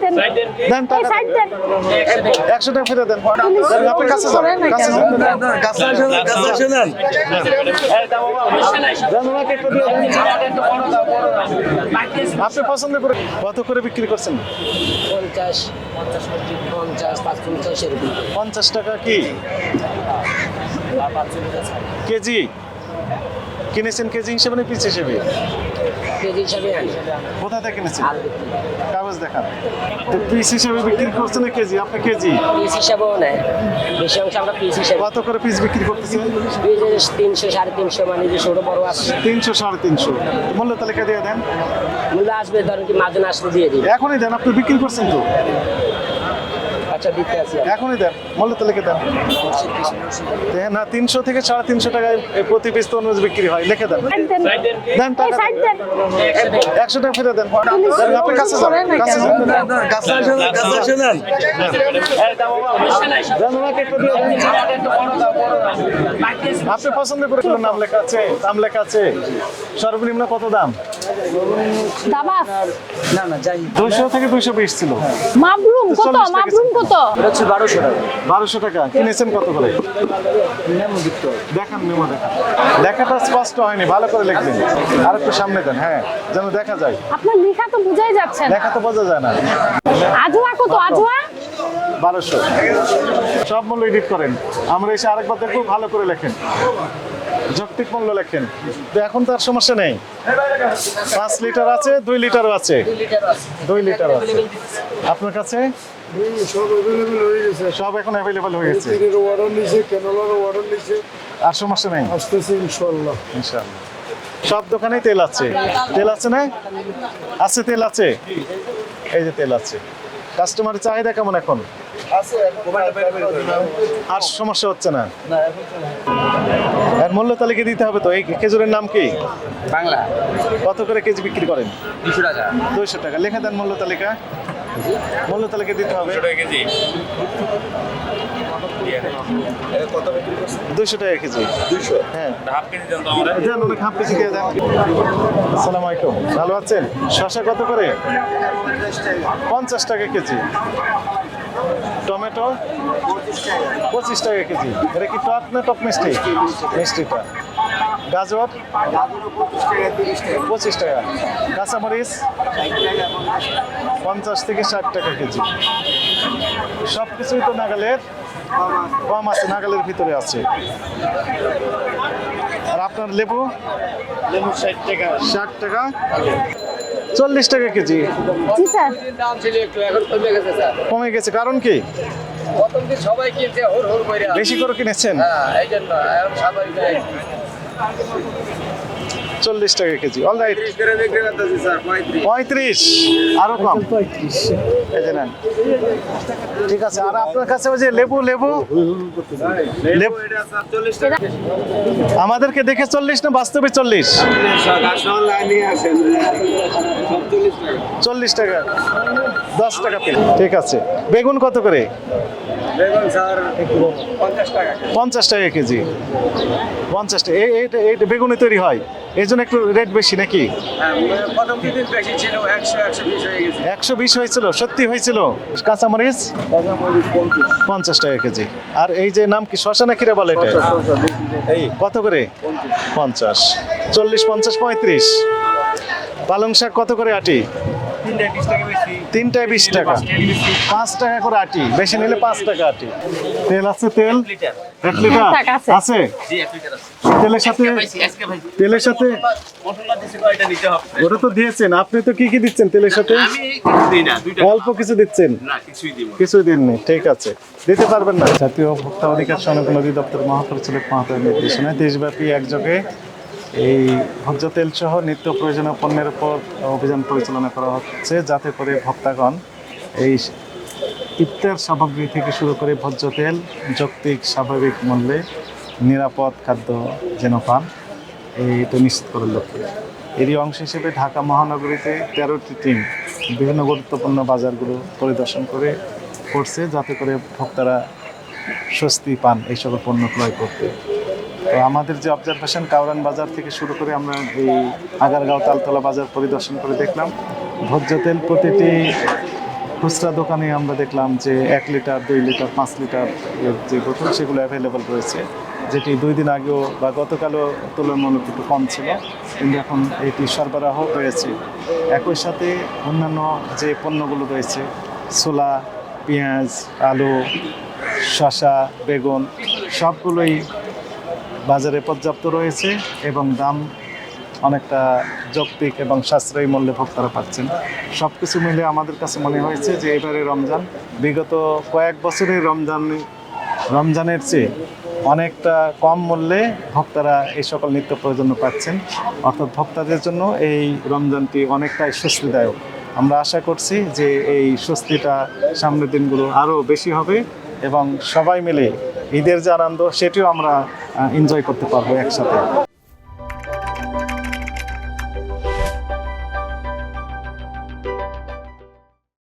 Side দেন। দেন টাকা দেন। একশো টাকা ফিরে দেন। দেন, আপনি কাছে যান কাছে যান। কাছে আসেন কাছে আসেন দেন ওনাকে একটু দিয়ে দেন। আপনি পছন্দ করে কত করে বিক্রি করছেন? পঞ্চাশ টাকা কি? কেজি? কিনেছেন কেজি হিসেবে না পিস হিসেবে? কেজি হিসাবে আনি। কোথা থেকে কিনেছেন কাগজ দেখান। তো পিস হিসাবে বিক্রি করছেন না কেজি? আপনি কেজি? পিস হিসাবেও নেয়। বেশি অংশ আমরা পিস হিসাবে কত করে পিস বিক্রি করতেছেন? পিস তিনশো সাড়ে তিনশো মানে যে ছোটো বড় আছে। তিনশো সাড়ে তিনশো। মূল্য তালিকা দিয়ে দেন। মূল্য আসবে ধরেন কি মাঝে আসলে দিয়ে দিন এখনই দেন আপনি বিক্রি করছেন তো? আচ্ছা দিতে আছি। এখনই দেন মূল্য তালিকা দেন। হ্যাঁ, না তিনশো থেকে সাড়ে তিনশো টাকায় প্রতি পিস তো অনুযায়ী বিক্রি হয় লিখে দেন। দেন দেন। টাকা একশো টাকা ফিরে দেন। দেন, আপনি কাছে যান কাছে যান। কাছে আসেন দেন। দেন। আপনি পছন্দ করে নাম লেখা আছে দাম লেখা আছে। সর্বনিম্ন কত দাম? দাবা? না না যাই। দুইশো থেকে দুইশো বিশ ছিল। মাবরুম কত? মাবরুম কত? এটা হচ্ছে বারোশো টাকা। কিনেছেন কত করে? দেখান মেমো দেখান। লেখাটা স্পষ্ট হয়নি ভালো করে লিখবেন। আর একটু সামনে দেন হ্যাঁ যেন দেখা যায়। আপনার লেখা তো বুঝাই যাচ্ছে না। লেখা তো বোঝা যায় না। আজোয়া কত? আজোয়া? বারোশো। সব মূল্য এডিট করেন। আমরা এসে আরেকবার দেখব ভালো করে লেখেন। যৌক্তিক মূল্য লেখেন। তো এখন তো আর সমস্যা নেই। পাঁচ লিটার আছে দুই লিটারও আছে। দুই লিটার আছে। আপনার কাছে? সব অ্যাভেলেবেল হয়ে গেছে। সব এখন অ্যাভেলেবল হয়ে গেছে। অর্ডার নিছে ক্যানোলার অর্ডার নিছে। আর সমস্যা নেই? আসতেছে ইনশাল্লাহ ইনশাআল্লাহ। সব দোকানেই তেল আছে। তেল আছে না? আছে তেল আছে। এই যে তেল আছে। কাস্টমারের চাহিদা কেমন এখন? আর সমস্যা হচ্ছে না? আর মূল্য তালিকা দিতে হবে তো? এই খেজুরের নাম কি? বাংলা। কত করে কেজি বিক্রি করেন? দুশো টাকা। দুইশো টাকা। লেখা দেন মূল্য তালিকা। মূল্য তালিকা দিতে হবে। দুইশো টাকা কেজি। দুইশো হ্যাঁ। দেন অনেক হাফ কেজি দিয়ে দেন। আসসালামু আলাইকুম। ভালো আছেন? শশা কত করে? পঞ্চাশ টাকা কেজি। টমেটো পঁচিশ টাকা কেজি। এটা কি টক না টক মিষ্টি? মিষ্টিটা। গাজর পঁচিশ টাকা। কাঁচামরিচ পঞ্চাশ থেকে ষাট টাকা কেজি। সব কিছুই তো নাগালের কম আছে নাগালের ভিতরে আছে। আর আপনার লেবু? লেবু ষাট টাকা। ষাট টাকা। চল্লিশ টাকা কেজি। জি স্যার। দাম ছিল একটু এখন কমে গেছে স্যার কমে গেছে কারণ কি সবাই কিনছে বেশি করে কিনেছেন? হ্যাঁ এই জন্য চল্লিশ টাকা কেজি। অল রাইট পঁয়ত্রিশ। আরও কম। ঠিক আছে, আর আপনার কাছে ওই যে লেবু লেবু? আমাদেরকে দেখে চল্লিশ না বাস্তবে চল্লিশ? চল্লিশ টাকা। দশ টাকা ঠিক আছে। বেগুন কত করে? পঞ্চাশ টাকা কেজি। পঞ্চাশ টাকা এই এইটা এইটা বেগুনে তৈরি হয়। এই জন্য একটু রেট বেশি নাকি? হ্যাঁ ছিল একশো বিশ হয়ে হয়েছিল সত্যি হয়েছিল? কাঁচামরিচ? পঞ্চাশ। টাকা কেজি। আর এই যে নাম কি শ্মশানা কিরে বলে এটা? এই কত করে? পঞ্চাশ। চল্লিশ পঞ্চাশ পঁয়ত্রিশ। পালং শাক কত করে আটি? তিনটায় বিশ টাকা পাঁচ টাকা করে আটি। বেশি নিলে পাঁচ টাকা আটি। তেল আছে তেল? এক লিটার। আছে। আছে? তেলের সাথে তেলের সাথে ওটা তো দিয়েছেন। আপনি তো কি কি দিচ্ছেন তেলের সাথে? অল্প কিছু দিচ্ছেন? কিছুই দিননি। ঠিক আছে। দিতে পারবেন না। জাতীয় ভোক্তা অধিকার সংরক্ষণ অধিদপ্তর মহাপরিচালক মহাতার নির্দেশনায় দেশব্যাপী একযোগে এই ভোজ্য তেল সহ নিত্য প্রয়োজনীয় পণ্যের উপর অভিযান পরিচালনা করা হচ্ছে যাতে করে ভক্তাগণ এই ইফতার সামগ্রী থেকে শুরু করে ভোজ্য তেল যৌক্তিক, স্বাভাবিক মূল্যে নিরাপদ খাদ্য যেন পান এইটা নিশ্চিত করার লক্ষ্যে। এরই অংশ হিসেবে ঢাকা মহানগরীতে তেরোটি টিম বিভিন্ন গুরুত্বপূর্ণ বাজারগুলো পরিদর্শন করে করছে যাতে করে ভোক্তারা স্বস্তি পান এই সকল পণ্য ক্রয় করতে। তো আমাদের যে অবজারভেশন কাউরান বাজার থেকে শুরু করে আমরা এই আগারগাঁও তালতলা বাজার পরিদর্শন করে দেখলাম। ভোজ্য তেল প্রতিটি খুচরা দোকানে আমরা দেখলাম যে এক লিটার, দুই লিটার, পাঁচ লিটার যে বোতল, সেগুলো অ্যাভেলেবল রয়েছে, যেটি দুই দিন আগেও বা গতকালও তুলনামূলক একটু কম ছিল। কিন্তু এখন এটি সরবরাহ হয়েছে। একই সাথে অন্যান্য যে পণ্যগুলো রয়েছে, ছোলা, পেঁয়াজ, আলু, শসা, বেগুন, সবগুলোই বাজারে পর্যাপ্ত রয়েছে এবং দাম অনেকটা যৌক্তিক এবং সাশ্রয়ী মূল্যে ভোক্তারা পাচ্ছেন। সব কিছু মিলে আমাদের কাছে মনে হয়েছে যে এবারে রমজান, বিগত কয়েক বছরের রমজান, রমজানের চেয়ে অনেকটা কম মূল্যে ভক্তারা এই সকল নিত্য প্রয়োজনীয় পাচ্ছেন। অর্থাৎ ভক্তাদের জন্য এই রমজানটি অনেকটাই স্বস্তিদায়ক আমরা আশা করছি যে এই স্বস্তিটা সামনের দিনগুলো আরও বেশি হবে এবং সবাই মিলে ঈদের যে আনন্দ সেটিও আমরা এনজয় করতে পারব একসাথে।